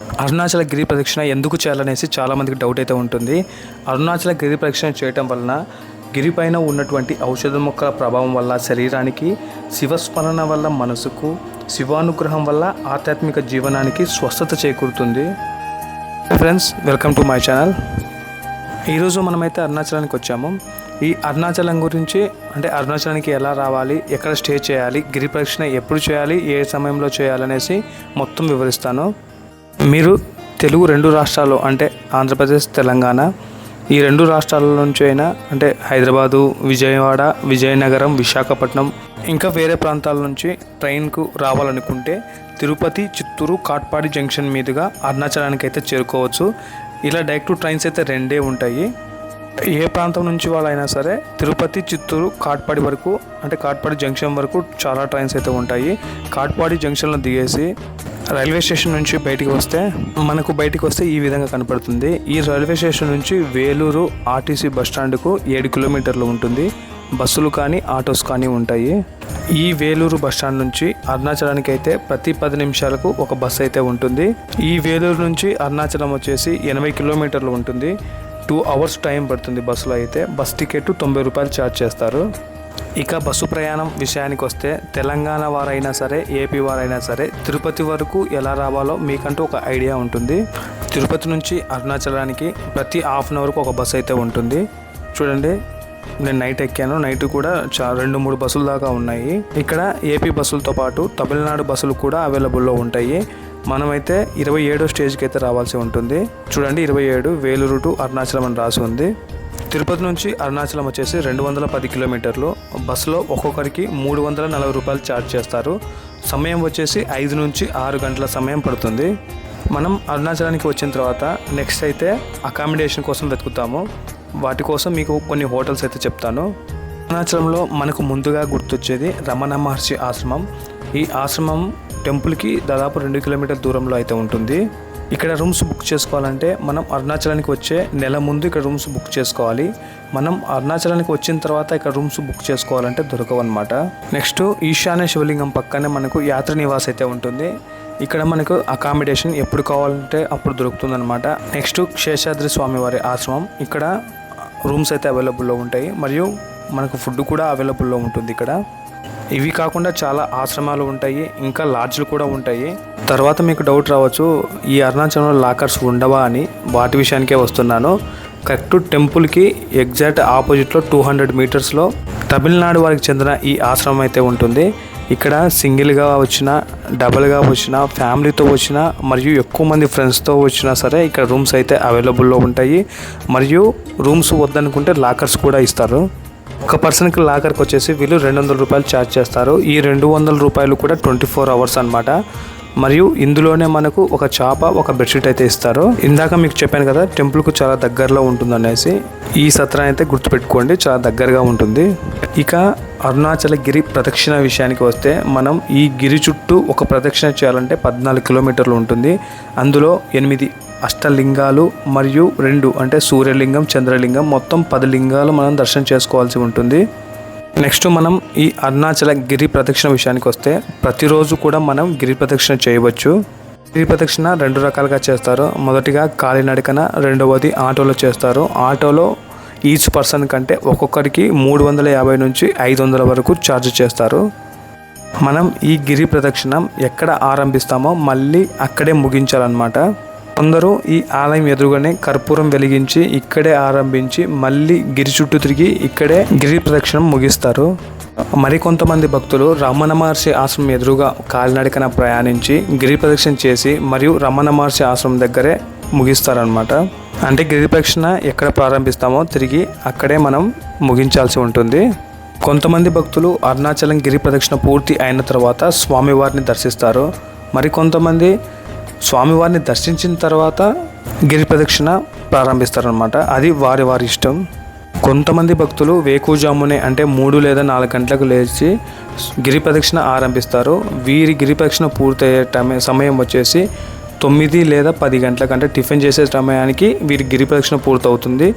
అరుణాచల గిరి ప్రదక్షిణ ఎందుకు చేయాలనేసి చాలామందికి డౌట్ అయితే ఉంటుంది. అరుణాచల గిరి ప్రదక్షిణ చేయటం వలన గిరిపైన ఉన్నటువంటి ఔషధ మొక్కల ప్రభావం వల్ల శరీరానికి శివస్మరణ వల్ల మనసుకు శివానుగ్రహం వల్ల ఆధ్యాత్మిక జీవనానికి స్వస్థత చేకూరుతుంది. Friends welcome to my channel ఈరోజు మనమైతే అరుణాచలానికి వచ్చాము. ఈ అరుణాచలం గురించి అంటే అరుణాచలానికి ఎలా రావాలి ఎక్కడ స్టే చేయాలి గిరి ప్రదక్షిణ ఎప్పుడు చేయాలి ఏ సమయంలో చేయాలనేసి మొత్తం వివరిస్తాను. మీరు తెలుగు రెండు రాష్ట్రాలు అంటే ఆంధ్రప్రదేశ్ తెలంగాణ ఈ రెండు రాష్ట్రాల నుంచి అయినా అంటే హైదరాబాదు విజయవాడ విజయనగరం విశాఖపట్నం ఇంకా వేరే ప్రాంతాల నుంచి ట్రైన్కు రావాలనుకుంటే తిరుపతి చిత్తూరు కాట్పాడి జంక్షన్ మీదుగా అరుణాచలానికి అయితే చేరుకోవచ్చు. ఇలా డైరెక్ట్ ట్రైన్స్ అయితే రెండే ఉంటాయి. ఏ ప్రాంతం నుంచి వాళ్ళైనా సరే తిరుపతి చిత్తూరు కాట్పాడి వరకు అంటే కాట్పాడి జంక్షన్ వరకు చాలా ట్రైన్స్ అయితే ఉంటాయి. కాట్పాడి జంక్షన్లో దిగేసి రైల్వే స్టేషన్ నుంచి బయటికి వస్తే మనకు బయటికి వస్తే ఈ విధంగా కనపడుతుంది. ఈ రైల్వే స్టేషన్ నుంచి వేలూరు ఆర్టీసీ బస్ స్టాండ్కు ఏడు కిలోమీటర్లు ఉంటుంది. బస్సులు కానీ ఆటోస్ కానీ ఉంటాయి. ఈ వేలూరు బస్ స్టాండ్ నుంచి అరుణాచలానికి అయితే ప్రతి పది నిమిషాలకు ఒక బస్సు అయితే ఉంటుంది. ఈ వేలూరు నుంచి అరుణాచలం వచ్చేసి ఎనభై కిలోమీటర్లు ఉంటుంది. టూ అవర్స్ టైం పడుతుంది బస్సులో అయితే. బస్ టికెట్ తొంభై రూపాయలు ఛార్జ్ చేస్తారు. ఇక బస్సు ప్రయాణం విషయానికి వస్తే తెలంగాణ వారైనా సరే ఏపీ వారైనా సరే తిరుపతి వరకు ఎలా రావాలో మీకంటూ ఒక ఐడియా ఉంటుంది. తిరుపతి నుంచి అరుణాచలానికి ప్రతి హాఫ్ అన్ అవర్కు ఒక బస్సు అయితే ఉంటుంది. చూడండి నేను నైట్ ఎక్కాను. నైట్ కూడా చా రెండు మూడు బస్సులు దాకా ఉన్నాయి. ఇక్కడ ఏపీ బస్సులతో పాటు తమిళనాడు బస్సులు కూడా అవైలబుల్లో ఉంటాయి. మనమైతే ఇరవై ఏడో స్టేజ్కి అయితే రావాల్సి ఉంటుంది. చూడండి ఇరవై ఏడు వేలూరు టు అరుణాచలం అని రాసి ఉంది. తిరుపతి నుంచి అరుణాచలం వచ్చేసి రెండు వందల పది కిలోమీటర్లు. బస్సులో ఒక్కొక్కరికి మూడు వందల నలభై రూపాయలు ఛార్జ్ చేస్తారు. సమయం వచ్చేసి ఐదు నుంచి ఆరు గంటల సమయం పడుతుంది. మనం అరుణాచలానికి వచ్చిన తర్వాత నెక్స్ట్ అయితే అకామిడేషన్ కోసం వెతుకుతాము. వాటి కోసం మీకు కొన్ని హోటల్స్ అయితే చెప్తాను. అరుణాచలంలో మనకు ముందుగా గుర్తొచ్చేది రమణ మహర్షి ఆశ్రమం. ఈ ఆశ్రమం టెంపుల్కి దాదాపు రెండు కిలోమీటర్ దూరంలో అయితే ఉంటుంది. ఇక్కడ రూమ్స్ బుక్ చేసుకోవాలంటే మనం అరుణాచలానికి వచ్చే నెల ముందు ఇక్కడ రూమ్స్ బుక్ చేసుకోవాలి. మనం అరుణాచలానికి వచ్చిన తర్వాత ఇక్కడ రూమ్స్ బుక్ చేసుకోవాలంటే దొరకవు అనమాట నెక్స్ట్ ఈశాన్య శివలింగం పక్కనే మనకు యాత్ర నివాస్ అయితే ఉంటుంది. ఇక్కడ మనకు అకామిడేషన్ ఎప్పుడు కావాలంటే అప్పుడు దొరుకుతుంది అనమాట నెక్స్ట్ శేషాద్రి స్వామివారి ఆశ్రమం. ఇక్కడ రూమ్స్ అయితే అవైలబుల్లో ఉంటాయి. మరియు మనకు ఫుడ్ కూడా అవైలబుల్లో ఉంటుంది ఇక్కడ. ఇవి కాకుండా చాలా ఆశ్రమాలు ఉంటాయి ఇంకా లాడ్జ్లు కూడా ఉంటాయి. తర్వాత మీకు డౌట్ రావచ్చు ఈ అరుణాచలంలో లాకర్స్ ఉండవా అని వాటి విషయానికే వస్తున్నాను. కరెక్ట్ టెంపుల్కి ఎగ్జాక్ట్ ఆపోజిట్లో టూ హండ్రెడ్ మీటర్స్లో తమిళనాడు వారికి చెందిన ఈ ఆశ్రమం అయితే ఉంటుంది. ఇక్కడ సింగిల్గా వచ్చిన డబల్గా వచ్చిన ఫ్యామిలీతో వచ్చిన మరియు ఎక్కువ మంది ఫ్రెండ్స్తో వచ్చినా సరే ఇక్కడ రూమ్స్ అయితే అవైలబుల్లో ఉంటాయి. మరియు రూమ్స్ వద్దనుకుంటే లాకర్స్ కూడా ఇస్తారు. ఒక పర్సన్కి లాకర్కి వచ్చేసి వీళ్ళు రెండు వందల రూపాయలు ఛార్జ్ చేస్తారు. ఈ రెండు వందల రూపాయలు కూడా ట్వంటీ ఫోర్ అవర్స్ అనమాట మరియు ఇందులోనే మనకు ఒక చాప ఒక బెడ్షీట్ అయితే ఇస్తారు. ఇందాక మీకు చెప్పాను కదా టెంపుల్కు చాలా దగ్గరలో ఉంటుందనేసి ఈ సత్రం అయితే గుర్తుపెట్టుకోండి చాలా దగ్గరగా ఉంటుంది. ఇక అరుణాచల గిరి ప్రదక్షిణ విషయానికి వస్తే మనం ఈ గిరి చుట్టూ ఒక ప్రదక్షిణ చేయాలంటే పద్నాలుగు కిలోమీటర్లు ఉంటుంది. అందులో ఎనిమిది అష్టలింగాలు మరియు రెండు అంటే సూర్యలింగం చంద్రలింగం మొత్తం పది లింగాలు మనం దర్శనం చేసుకోవాల్సి ఉంటుంది. నెక్స్ట్ మనం ఈ అరుణాచల గిరి ప్రదక్షిణ విషయానికి వస్తే ప్రతిరోజు కూడా మనం గిరి ప్రదక్షిణ చేయవచ్చు. గిరి ప్రదక్షిణ రెండు రకాలుగా చేస్తారు. మొదటిగా కాలినడకన రెండవది ఆటోలో చేస్తారు. ఆటోలో ఈచ్ పర్సన్ కంటే ఒక్కొక్కరికి మూడు వందల యాభై నుంచి ఐదు వందల వరకు ఛార్జ్ చేస్తారు. మనం ఈ గిరి ప్రదక్షిణం ఎక్కడ ఆరంభిస్తామో మళ్ళీ అక్కడే ముగించాలన్నమాట. కొందరు ఈ ఆలయం ఎదురుగానే కర్పూరం వెలిగించి ఇక్కడే ఆరంభించి మళ్ళీ గిరి చుట్టూ తిరిగి ఇక్కడే గిరి ప్రదక్షిణం ముగిస్తారు. మరికొంతమంది భక్తులు రమణ మహర్షి ఆశ్రమం ఎదురుగా కాలినడకన ప్రయాణించి గిరి ప్రదక్షిణ చేసి మరియు రమణ మహర్షి ఆశ్రమం దగ్గరే ముగిస్తారనమాట అంటే గిరి ప్రదక్షిణ ఎక్కడ ప్రారంభిస్తామో తిరిగి అక్కడే మనం ముగించాల్సి ఉంటుంది. కొంతమంది భక్తులు అరుణాచలం గిరి ప్రదక్షిణ పూర్తి అయిన తర్వాత స్వామివారిని దర్శిస్తారు. మరికొంతమంది స్వామివారిని దర్శించిన తర్వాత గిరి ప్రదక్షిణ ప్రారంభిస్తారనమాట అది వారి వారి ఇష్టం. కొంతమంది భక్తులు వేకుజామునే అంటే మూడు లేదా నాలుగు గంటలకు లేచి గిరి ప్రదక్షిణ ఆరంభిస్తారు. వీరి గిరి ప్రదక్షిణ పూర్తయ్యే టైం సమయం వచ్చేసి తొమ్మిది లేదా పది గంటలకు అంటే టిఫిన్ చేసే సమయానికి వీరి గిరి ప్రదక్షిణ పూర్తవుతుంది.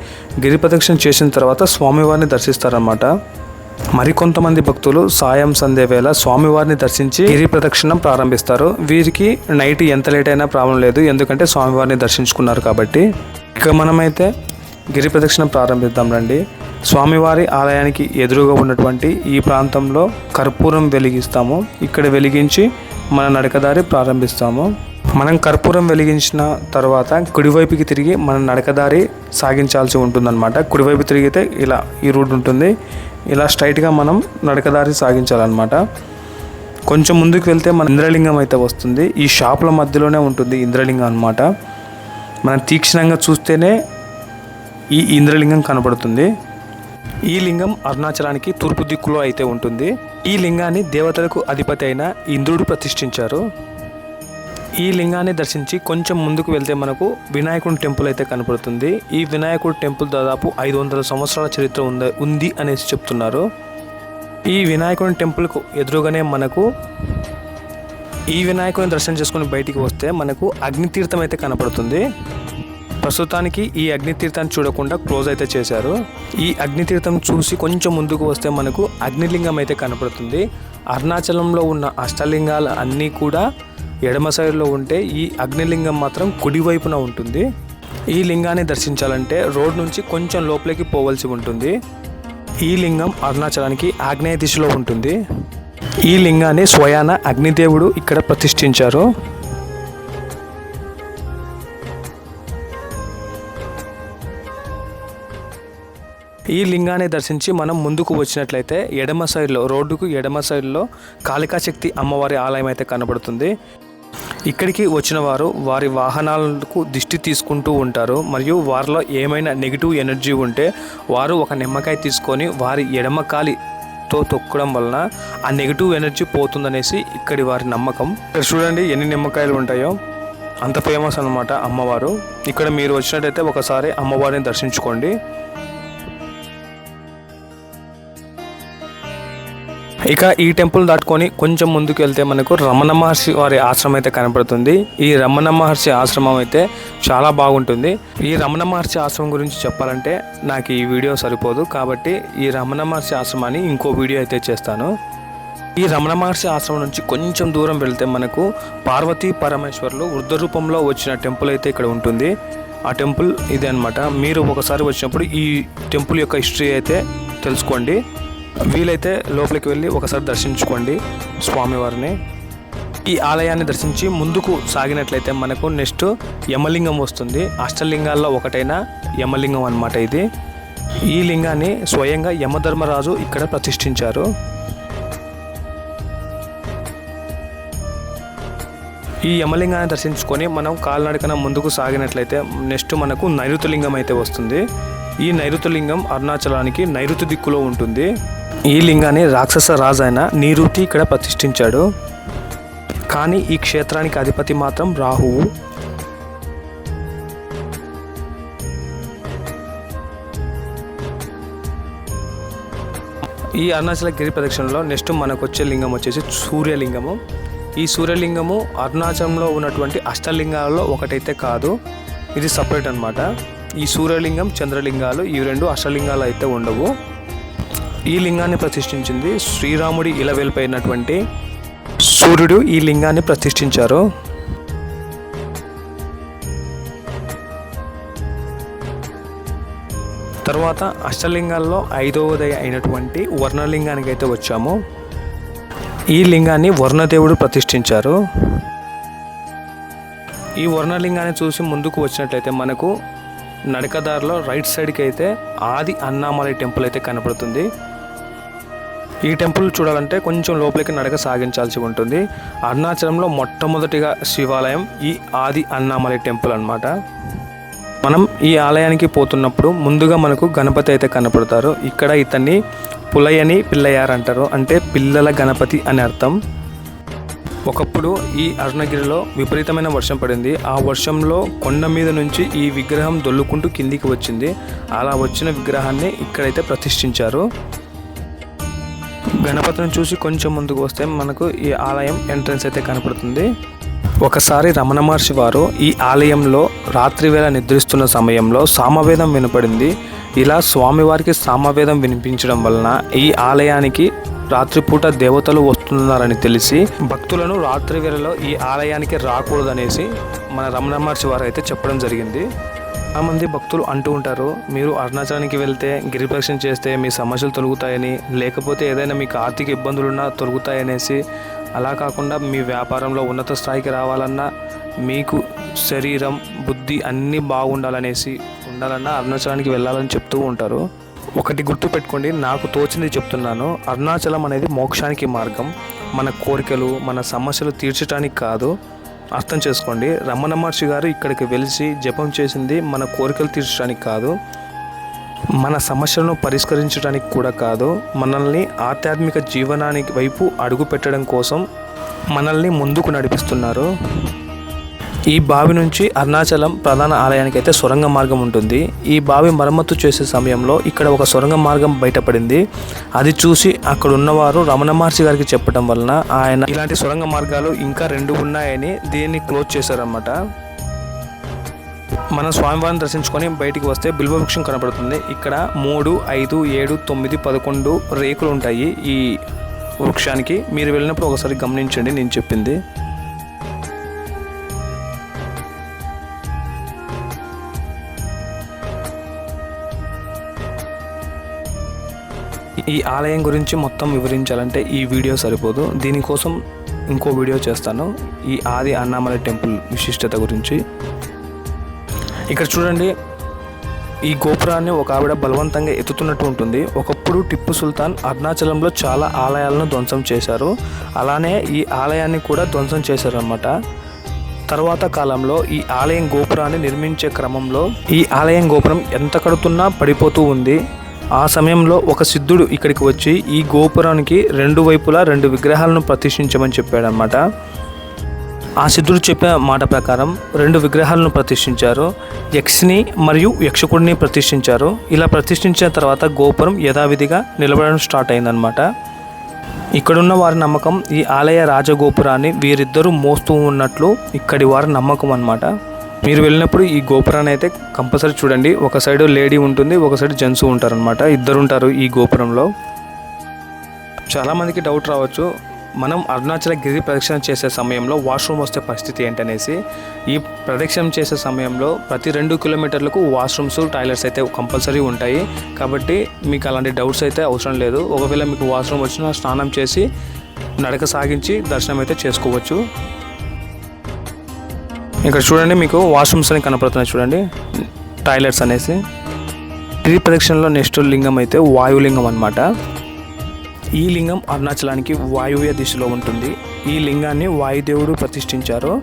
గిరి ప్రదక్షిణ చేసిన తర్వాత స్వామివారిని దర్శిస్తారనమాట మరికొంతమంది భక్తులు సాయం సంధ్య వేళ స్వామివారిని దర్శించి గిరి ప్రదక్షిణం ప్రారంభిస్తారు. వీరికి నైట్ ఎంత లేట్ అయినా ప్రాబ్లం లేదు. ఎందుకంటే స్వామివారిని దర్శించుకున్నారు కాబట్టి. ఇక మనమైతే గిరి ప్రదక్షిణ ప్రారంభిద్దాం రండి. స్వామివారి ఆలయానికి ఎదురుగా ఉన్నటువంటి ఈ ప్రాంతంలో కర్పూరం వెలిగిస్తాము. ఇక్కడ వెలిగించి మన నడకదారి ప్రారంభిస్తాము. మనం కర్పూరం వెలిగించిన తర్వాత కుడివైపుకి తిరిగి మనం నడకదారి సాగించాల్సి ఉంటుందన్నమాట. కుడివైపు తిరిగితే ఇలా ఈ రూట్ ఉంటుంది. ఇలా స్ట్రైట్గా మనం నడకదారి సాగించాలన్నమాట. కొంచెం ముందుకు వెళ్తే మన ఇంద్రలింగం అయితే వస్తుంది. ఈ షాపుల మధ్యలోనే ఉంటుంది ఇంద్రలింగం అనమాట మనం తీక్షణంగా చూస్తేనే ఈ ఇంద్రలింగం కనబడుతుంది. ఈ లింగం అరుణాచలానికి తూర్పు దిక్కులో అయితే ఉంటుంది. ఈ లింగాన్ని దేవతలకు అధిపతి అయిన ఇంద్రుడు ప్రతిష్ఠించారు. ఈ లింగాన్ని దర్శించి కొంచెం ముందుకు వెళ్తే మనకు వినాయకుడి టెంపుల్ అయితే కనపడుతుంది. ఈ వినాయకుడి టెంపుల్ దాదాపు ఐదు వందల సంవత్సరాల చరిత్ర ఉంది ఉంది అనేసి చెప్తున్నారు. ఈ వినాయకుడి టెంపుల్కు ఎదురుగానే మనకు ఈ వినాయకుడిని దర్శనం చేసుకుని బయటికి వస్తే మనకు అగ్నితీర్థం అయితే కనపడుతుంది. ప్రస్తుతానికి ఈ అగ్నితీర్థాన్ని చూడకుండా క్లోజ్ అయితే చేశారు. ఈ అగ్నితీర్థం చూసి కొంచెం ముందుకు వస్తే మనకు అగ్నిలింగం అయితే కనపడుతుంది. అరుణాచలంలో ఉన్న అష్టలింగాలు అన్నీ కూడా ఎడమ సైడ్లో ఉంటే ఈ అగ్నిలింగం మాత్రం కుడివైపున ఉంటుంది. ఈ లింగాన్ని దర్శించాలంటే రోడ్ నుంచి కొంచెం లోపలికి పోవలసి ఉంటుంది. ఈ లింగం అరుణాచలానికి ఆగ్నేయ దిశలో ఉంటుంది. ఈ లింగాన్ని స్వయాన అగ్నిదేవుడు ఇక్కడ ప్రతిష్ఠించారు. ఈ లింగాన్ని దర్శించి మనం ముందుకు వచ్చినట్లయితే ఎడమ సైడ్లో రోడ్డుకు ఎడమ సైడ్లో కాళికాశక్తి అమ్మవారి ఆలయం అయితే కనబడుతుంది. ఇక్కడికి వచ్చిన వారు వారి వాహనాలకు దిష్టి తీసుకుంటూ ఉంటారు. మరియు వారిలో ఏమైనా నెగిటివ్ ఎనర్జీ ఉంటే వారు ఒక నిమ్మకాయ తీసుకొని వారి ఎడమ కాలితో తొక్కడం వలన ఆ నెగిటివ్ ఎనర్జీ పోతుందనేసి ఇక్కడి వారి నమ్మకం. ఇక్కడ చూడండి ఎన్ని నిమ్మకాయలు ఉంటాయో. అంత ఫేమస్ అనమాట అమ్మవారు. ఇక్కడ మీరు వచ్చినట్టయితే ఒకసారి అమ్మవారిని దర్శించుకోండి. ఇక ఈ టెంపుల్ దాటుకొని కొంచెం ముందుకు వెళ్తే మనకు రమణ మహర్షి వారి ఆశ్రమం అయితే కనపడుతుంది. ఈ రమణ మహర్షి ఆశ్రమం అయితే చాలా బాగుంటుంది. ఈ రమణ మహర్షి ఆశ్రమం గురించి చెప్పాలంటే నాకు ఈ వీడియో సరిపోదు. కాబట్టి ఈ రమణ మహర్షి ఆశ్రమాన్ని ఇంకో వీడియో అయితే చేస్తాను. ఈ రమణ మహర్షి ఆశ్రమం నుంచి కొంచెం దూరం వెళ్తే మనకు పార్వతీ పరమేశ్వర్లు వృద్ధ రూపంలో వచ్చిన టెంపుల్ అయితే ఇక్కడ ఉంటుంది. ఆ టెంపుల్ ఇదే అనమాట మీరు ఒకసారి వచ్చినప్పుడు ఈ టెంపుల్ యొక్క హిస్టరీ అయితే తెలుసుకోండి. వీలైతే లోపలికి వెళ్ళి ఒకసారి దర్శించుకోండి స్వామివారిని. ఈ ఆలయాన్ని దర్శించి ముందుకు సాగినట్లయితే మనకు నెక్స్ట్ యమలింగం వస్తుంది. అష్టలింగాల్లో ఒకటైన యమలింగం అన్నమాట ఇది. ఈ లింగాన్ని స్వయంగా యమధర్మరాజు ఇక్కడ ప్రతిష్ఠించారు. ఈ యమలింగాన్ని దర్శించుకొని మనం కాలినడకన ముందుకు సాగినట్లయితే నెక్స్ట్ మనకు నైరుతి లింగం అయితే వస్తుంది. ఈ నైరుతలింగం అరుణాచలానికి నైరుతి దిక్కులో ఉంటుంది. ఈ లింగాన్ని రాక్షస రాజు అయిన నీరుతి ఇక్కడ ప్రతిష్ఠించాడు. కానీ ఈ క్షేత్రానికి అధిపతి మాత్రం రాహువు. ఈ అరుణాచల గిరి ప్రదక్షిణలో నెక్స్ట్ మనకు వచ్చే లింగం వచ్చేసి సూర్యలింగము. ఈ సూర్యలింగము అరుణాచలంలో ఉన్నటువంటి అష్టలింగాలలో ఒకటైతే కాదు. ఇది సపరేట్ అనమాట ఈ సూర్యలింగం చంద్రలింగాలు ఈ రెండు అష్టలింగాలు అయితే ఉండవు. ఈ లింగాన్ని ప్రతిష్ఠించింది శ్రీరాముడి ఇలవేల్పైనటువంటి సూర్యుడు ఈ లింగాన్ని ప్రతిష్ఠించారు. తర్వాత అష్టలింగాల్లో ఐదవది అయినటువంటి వర్ణలింగానికి అయితే వచ్చాము. ఈ లింగాన్ని వర్ణదేవుడు ప్రతిష్ఠించారు. ఈ వర్ణలింగాన్ని చూసి ముందుకు వచ్చినట్లయితే మనకు నడకదారిలో రైట్ సైడ్కి అయితే ఆది అన్నామలై టెంపుల్ అయితే కనపడుతుంది. ఈ టెంపుల్ చూడాలంటే కొంచెం లోపలికి నడక సాగించాల్సి ఉంటుంది. అరుణాచలంలో మొట్టమొదటిగా శివాలయం ఈ ఆది అన్నామలై టెంపుల్ అనమాట మనం ఈ ఆలయానికి పోతున్నప్పుడు ముందుగా మనకు గణపతి అయితే కనపడతారు. ఇక్కడ ఇతన్ని పులయని పిల్లయ్యారు అంటారు అంటే పిల్లల గణపతి అని అర్థం. ఒకప్పుడు ఈ అరుణగిరిలో విపరీతమైన వర్షం పడింది. ఆ వర్షంలో కొండ మీద నుంచి ఈ విగ్రహం దొల్లుకుంటూ కిందికి వచ్చింది. అలా వచ్చిన విగ్రహాన్ని ఇక్కడైతే ప్రతిష్ఠించారు. గణపతిని చూసి కొంచెం ముందుకు వస్తే మనకు ఈ ఆలయం ఎంట్రన్స్ అయితే కనపడుతుంది. ఒకసారి రమణ మహర్షి వారు ఈ ఆలయంలో రాత్రి వేళ నిద్రిస్తున్న సమయంలో సామవేదం వినపడింది. ఇలా స్వామివారికి సామవేదం వినిపించడం వలన ఈ ఆలయానికి రాత్రిపూట దేవతలు వస్తున్నారని తెలిసి భక్తులను రాత్రి వేళలో ఈ ఆలయానికి రాకూడదనేసి మన రమణ మహర్షి వారు అయితే చెప్పడం జరిగింది. చాలామంది భక్తులు అంటూ ఉంటారు మీరు అరుణాచలానికి వెళ్తే గిరిప్రదక్షిణ చేస్తే మీ సమస్యలు తొలగుతాయని లేకపోతే ఏదైనా మీకు ఆర్థిక ఇబ్బందులున్నా తొలగుతాయనేసి అలా కాకుండా మీ వ్యాపారంలో ఉన్నత స్థాయికి రావాలన్నా మీకు శరీరం బుద్ధి అన్నీ బాగుండాలనేసి ఉండాలన్నా అరుణాచలానికి వెళ్ళాలని చెప్తూ ఉంటారు. ఒకటి గుర్తు పెట్టుకోండి నాకు తోచింది చెప్తున్నాను అరుణాచలం అనేది మోక్షానికి మార్గం. మన కోరికలు మన సమస్యలు తీర్చడానికి కాదు అర్థం చేసుకోండి. రమణ మహర్షి గారు ఇక్కడికి వెలిసి జపం చేసింది మన కోరికలు తీర్చడానికి కాదు మన సమస్యలను పరిష్కరించడానికి కూడా కాదు. మనల్ని ఆధ్యాత్మిక జీవనానికి వైపు అడుగు పెట్టడం కోసం మనల్ని ముందుకు నడిపిస్తున్నారు. ఈ బావి నుంచి అరుణాచలం ప్రధాన ఆలయానికి అయితే సొరంగ మార్గం ఉంటుంది. ఈ బావి మరమ్మతు చేసే సమయంలో ఇక్కడ ఒక సొరంగ మార్గం బయటపడింది. అది చూసి అక్కడ ఉన్నవారు రమణ మహర్షి గారికి చెప్పడం వలన ఆయన ఇలాంటి సొరంగ మార్గాలు ఇంకా రెండు ఉన్నాయని దీన్ని క్లోజ్ చేశారన్నమాట. మనం స్వామివారిని దర్శించుకొని బయటికి వస్తే బిల్వవృక్షం కనపడుతుంది. ఇక్కడ మూడు ఐదు ఏడు తొమ్మిది పదకొండు రేకులు ఉంటాయి ఈ వృక్షానికి. మీరు వెళ్ళినప్పుడు ఒకసారి గమనించండి నేను చెప్పింది. ఈ ఆలయం గురించి మొత్తం వివరించాలంటే ఈ వీడియో సరిపోదు. దీనికోసం ఇంకో వీడియో చేస్తాను. ఈ ఆది అన్నామలై టెంపుల్ విశిష్టత గురించి. ఇక్కడ చూడండి ఈ గోపురాన్ని ఒక ఆవిడ బలవంతంగా ఎత్తుతున్నట్టు ఉంటుంది. ఒకప్పుడు టిప్పు సుల్తాన్ అరుణాచలంలో చాలా ఆలయాలను ధ్వంసం చేశారు. అలానే ఈ ఆలయాన్ని కూడా ధ్వంసం చేశారనమాట తర్వాత కాలంలో ఈ ఆలయం గోపురాన్ని నిర్మించే క్రమంలో ఈ ఆలయం గోపురం ఎంత కడుతున్నా పడిపోతూ ఉంది. ఆ సమయంలో ఒక సిద్ధుడు ఇక్కడికి వచ్చి ఈ గోపురానికి రెండు వైపులా రెండు విగ్రహాలను ప్రతిష్ఠించమని చెప్పాడనమాట ఆ సిద్ధుడు చెప్పిన మాట ప్రకారం రెండు విగ్రహాలను ప్రతిష్ఠించారు యక్షిని మరియు యక్షకుడిని ప్రతిష్ఠించారు. ఇలా ప్రతిష్ఠించిన తర్వాత గోపురం యథావిధిగా నిలబడడం స్టార్ట్ అయిందనమాట ఇక్కడున్న వారి నమ్మకం ఈ ఆలయ రాజగోపురాన్ని వీరిద్దరూ మోస్తూ ఉన్నట్లు ఇక్కడి వారి నమ్మకం అనమాట మీరు వెళ్ళినప్పుడు ఈ గోపురాన్ని అయితే కంపల్సరీ చూడండి. ఒక సైడ్ లేడీ ఉంటుంది ఒక సైడ్ జెంట్స్ ఉంటారనమాట ఇద్దరు ఉంటారు ఈ గోపురంలో. చాలామందికి డౌట్ రావచ్చు మనం అరుణాచల గిరి ప్రదక్షిణ చేసే సమయంలో వాష్రూమ్ వస్తే పరిస్థితి ఏంటనేసి. ఈ ప్రదక్షిణ చేసే సమయంలో ప్రతి రెండు కిలోమీటర్లకు వాష్రూమ్స్ టాయిలెట్స్ అయితే కంపల్సరీ ఉంటాయి. కాబట్టి మీకు అలాంటి డౌట్స్ అయితే అవసరం లేదు. ఒకవేళ మీకు వాష్రూమ్ వచ్చినా స్నానం చేసి నడక సాగించి దర్శనం అయితే చేసుకోవచ్చు. ఇక్కడ చూడండి మీకు వాష్రూమ్స్ అని కనపడుతున్నాయి చూడండి. టాయిలెట్స్ అనేసి. గిరి ప్రదక్షిణలో నెక్స్ట్ లింగం అయితే వాయులింగం అన్నమాట. ఈ లింగం అరుణాచలానికి వాయువ్య దిశలో ఉంటుంది. ఈ లింగాన్ని వాయుదేవుడు ప్రతిష్ఠించారు.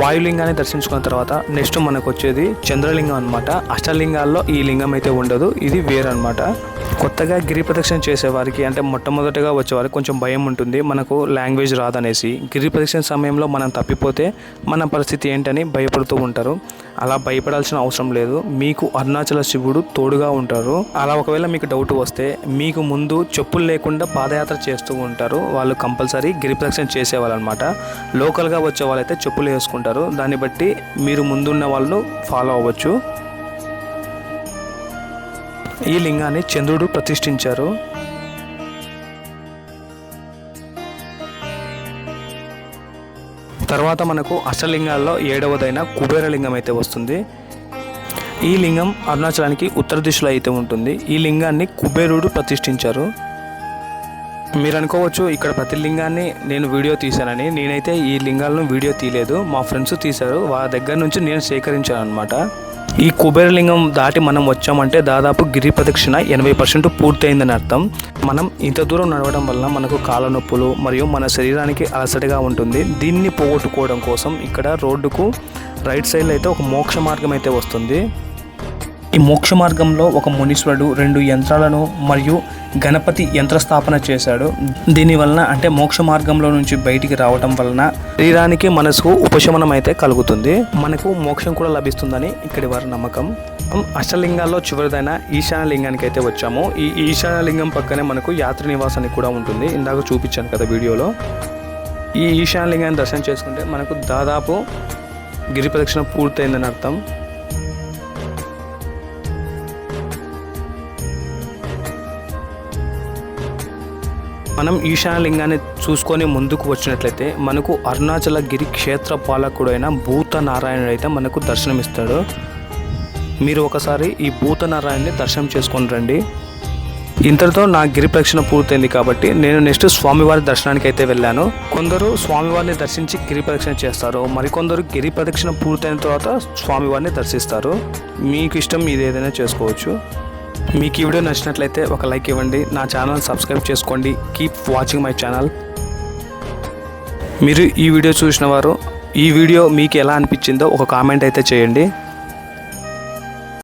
వాయులింగాన్ని దర్శించుకున్న తర్వాత నెక్స్ట్ మనకు వచ్చేది చంద్రలింగం అనమాట అష్టలింగాల్లో ఈ లింగం అయితే ఉండదు. ఇది వేరనమాట కొత్తగా గిరి ప్రదక్షిణ చేసేవారికి అంటే మొట్టమొదటిగా వచ్చేవారికి కొంచెం భయం ఉంటుంది మనకు లాంగ్వేజ్ రాదనేసి. గిరి ప్రదక్షిణ సమయంలో మనం తప్పిపోతే మన పరిస్థితి ఏంటని భయపడుతూ ఉంటారు. అలా భయపడాల్సిన అవసరం లేదు. మీకు అరుణాచల శివుడు తోడుగా ఉంటారు. అలా ఒకవేళ మీకు డౌట్ వస్తే మీకు ముందు చెప్పులు లేకుండా పాదయాత్ర చేస్తూ ఉంటారు. వాళ్ళు కంపల్సరీ గిరి ప్రదక్షిణ చేసేవాళ్ళు అనమాట లోకల్గా వచ్చే వాళ్ళైతే చెప్పులు వేసుకుంటారు. దాన్ని బట్టి మీరు ముందున్న వాళ్ళు ఫాలో అవ్వచ్చు. ఈ లింగాన్ని చంద్రుడు ప్రతిష్ఠించారు. తర్వాత మనకు అష్టలింగాల్లో ఏడవదైన కుబేరలింగం అయితే వస్తుంది. ఈ లింగం అరుణాచలానికి ఉత్తర దిశలో అయితే ఉంటుంది. ఈ లింగాన్ని కుబేరుడు ప్రతిష్ఠించారు. మీరు అనుకోవచ్చు ఇక్కడ ప్రతి లింగాన్ని నేను వీడియో తీశానని. నేనైతే ఈ లింగాలను వీడియో తీయలేదు. మా ఫ్రెండ్స్ తీశారు. వాళ్ళ దగ్గర నుంచి నేను సేకరించాను అనమాట ఈ కుబేరలింగం దాటి మనం వచ్చామంటే దాదాపు గిరి ప్రదక్షిణ ఎనభై పర్సెంట్ పూర్తయిందని అర్థం. మనం ఇంత దూరం నడవడం వల్ల మనకు కాళ్ళ నొప్పులు మరియు మన శరీరానికి అలసటగా ఉంటుంది. దీన్ని పోగొట్టుకోవడం కోసం ఇక్కడ రోడ్డుకు రైట్ సైడ్లో అయితే ఒక మోక్ష మార్గం అయితే వస్తుంది. ఈ మోక్ష మార్గంలో ఒక మునీశ్వరుడు రెండు యంత్రాలను మరియు గణపతి యంత్ర స్థాపన చేశాడు. దీనివలన అంటే మోక్ష మార్గంలో నుంచి బయటికి రావటం వలన శరీరానికి మనసుకు ఉపశమనం అయితే కలుగుతుంది. మనకు మోక్షం కూడా లభిస్తుందని ఇక్కడి వారి నమ్మకం. అష్టలింగాల్లో చివరిదైన ఈశాన్య లింగానికి అయితే వచ్చాము. ఈ ఈశాన్య లింగం పక్కనే మనకు యాత్రి నివాసానికి కూడా ఉంటుంది. ఇందాక చూపించాను కదా వీడియోలో. ఈ ఈశాన్య లింగాన్ని దర్శనం చేసుకుంటే మనకు దాదాపు గిరి ప్రదక్షిణ పూర్తయిందని అర్థం. మనం ఈశాన్య లింగాన్ని చూసుకొని ముందుకు వచ్చినట్లయితే మనకు అరుణాచల గిరి క్షేత్ర పాలకుడైన భూత నారాయణుడు అయితే మనకు దర్శనమిస్తాడు. మీరు ఒకసారి ఈ భూత నారాయణని దర్శనం చేసుకొని రండి. ఇంతటితో నా గిరి ప్రదక్షిణ పూర్తయింది కాబట్టి నేను నెక్స్ట్ స్వామివారి దర్శనానికి అయితే వెళ్ళాను. కొందరు స్వామివారిని దర్శించి గిరి ప్రదక్షిణ చేస్తారు. మరికొందరు గిరి ప్రదక్షిణ పూర్తయిన తర్వాత స్వామివారిని దర్శిస్తారు. మీకు ఇష్టం ఇది ఏదైనా చేసుకోవచ్చు. మీకు ఈ వీడియో నచ్చినట్లయితే ఒక లైక్ ఇవ్వండి. నా ఛానల్ సబ్స్క్రైబ్ చేసుకోండి. కీప్ వాచింగ్ మై ఛానల్ మీరు ఈ వీడియో చూసిన వారు ఈ వీడియో మీకు ఎలా అనిపించిందో ఒక కామెంట్ అయితే చేయండి.